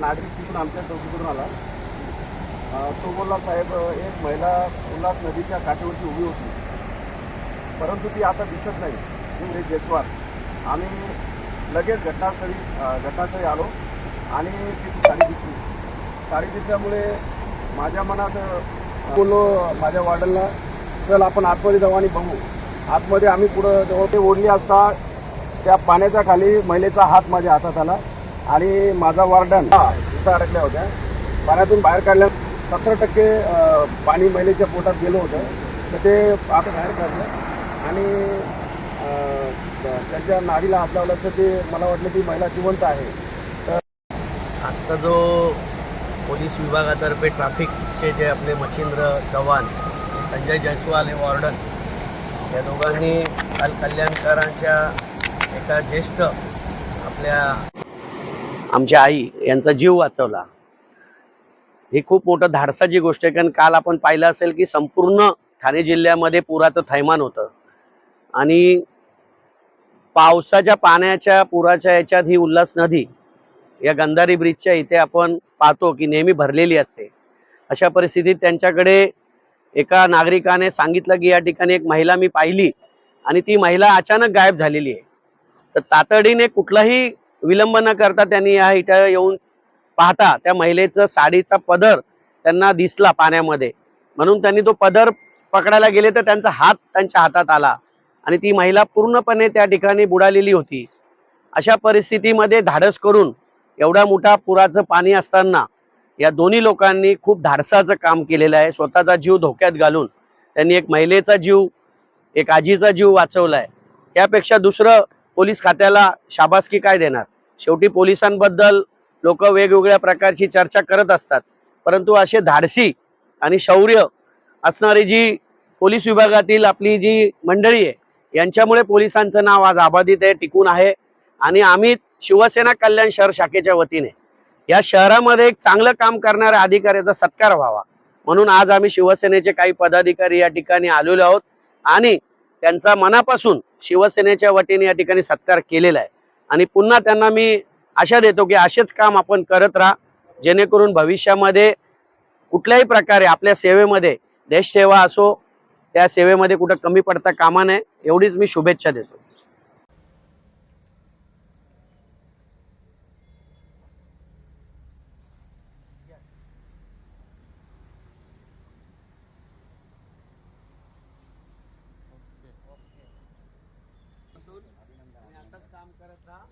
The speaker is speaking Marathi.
नागरिक तिथून आमच्या चौकीकडून आला. तो बोलला साहेब एक महिला उल्हास नदीच्या काठीवरती उभी होती. परंतु ती आता दिसत नाही. म्हणजे जयस्वाल आम्ही लगेच घटनास्थळी घटनास्थळी आलो आणि तिथे साडी दिसली. साडी दिसल्यामुळे माझ्या मनात बोललो माझ्या वॉर्डनला चल आपण आतमध्ये जाऊ आणि बघू. आतमध्ये आम्ही पुढं जवळ ते ओढली असता त्या पाण्याच्या खाली महिलेचा हात माझ्या हातात आला. आणि माझा वार्डन हा, इथं अडकल्या होत्या. पाण्यातून बाहेर काढल्या सत्तर टक्के पाणी महिलेच्या पोटात गेलं होतं. तर ते आता बाहेर काढलं. आणि त्यांच्या त्याच्या नाडीला हात लावला तर ते मला वाटलं ती महिला जिवंत आहे. आजचा जो पोलीस विभागातर्फे ट्रॅफिकचे जे आपले मच्छिंद्र चव्हाण संजय जयस्वाल हे वॉर्डन या दोघांनी काल कल्याणकरांच्या एका ज्येष्ठ आपल्या आमच्या आई यांचा जीव वाचवला. ही खूप मोठं धाडसाची गोष्ट आहे कारण काल आपण पाहिलं असेल की संपूर्ण ठाणे जिल्ह्यामध्ये पुराचं थैमान होतं. आणि पावसाच्या पाण्याच्या पुराच्या याच्यात ही उल्हास नदी या गंधारी ब्रिजच्या इथे आपण पाहतो की नेहमी भरलेली असते. अशा परिस्थितीत त्यांच्याकडे एका नागरिकाने सांगितलं की या ठिकाणी एक महिला मी पाहिली आणि ती महिला अचानक गायब झालेली आहे. तर तातडीने कुठलाही विलंब न करता त्यांनी या इथं येऊन पाहता त्या महिलेचं साडीचा पदर त्यांना दिसला पाण्यामध्ये. म्हणून त्यांनी तो पदर पकडायला गेले तर त्यांचा हात त्यांच्या हातात आला. आणि ती महिला पूर्णपणे त्या ठिकाणी बुडालेली होती. अशा परिस्थितीमध्ये धाडस करून एवढा मोठा पुराचं पाणी असताना या दोन्ही लोकांनी खूप धाडसाचं काम केलेलं आहे. स्वतःचा जीव धोक्यात घालून त्यांनी एक महिलेचा जीव एक आजीचा जीव वाचवला आहे त्यापेक्षा दुसरं पोलीस खात्याला शाबासकी काय देणार? शेवटी पोलिसांबद्दल लोक वेगवेगळ्या प्रकारची चर्चा करत असतात. परंतु असे धाडसी आणि शौर्य असणारी जी पोलीस विभागातील आपली जी मंडळी आहे यांच्यामुळे पोलिसांचं नाव आज अबाधित आहे टिकून आहे. आणि आम्ही शिवसेना कल्याण शहर शाखेच्या वतीने या शहरामध्ये एक चांगलं काम करणाऱ्या अधिकाऱ्याचा सत्कार व्हावा. म्हणून आज आम्ही शिवसेनेचे काही पदाधिकारी या ठिकाणी आलेलो आहोत. आणि त्यांचा मनापासून शिवसेनेच्या वतीने या ठिकाणी सत्कार केलेला आहे. आणि पुन्हा त्यांना मी आशा देतो की असेच काम आपण करत राहा. जेणेकरून भविष्यामध्ये कुठल्याही प्रकारे आपल्या सेवेमध्ये देशसेवा असो त्या सेवेमध्ये कुठं कमी पडता कामा नये एवढीच मी शुभेच्छा देतो. असून तुम्ही असंच काम करत राहा.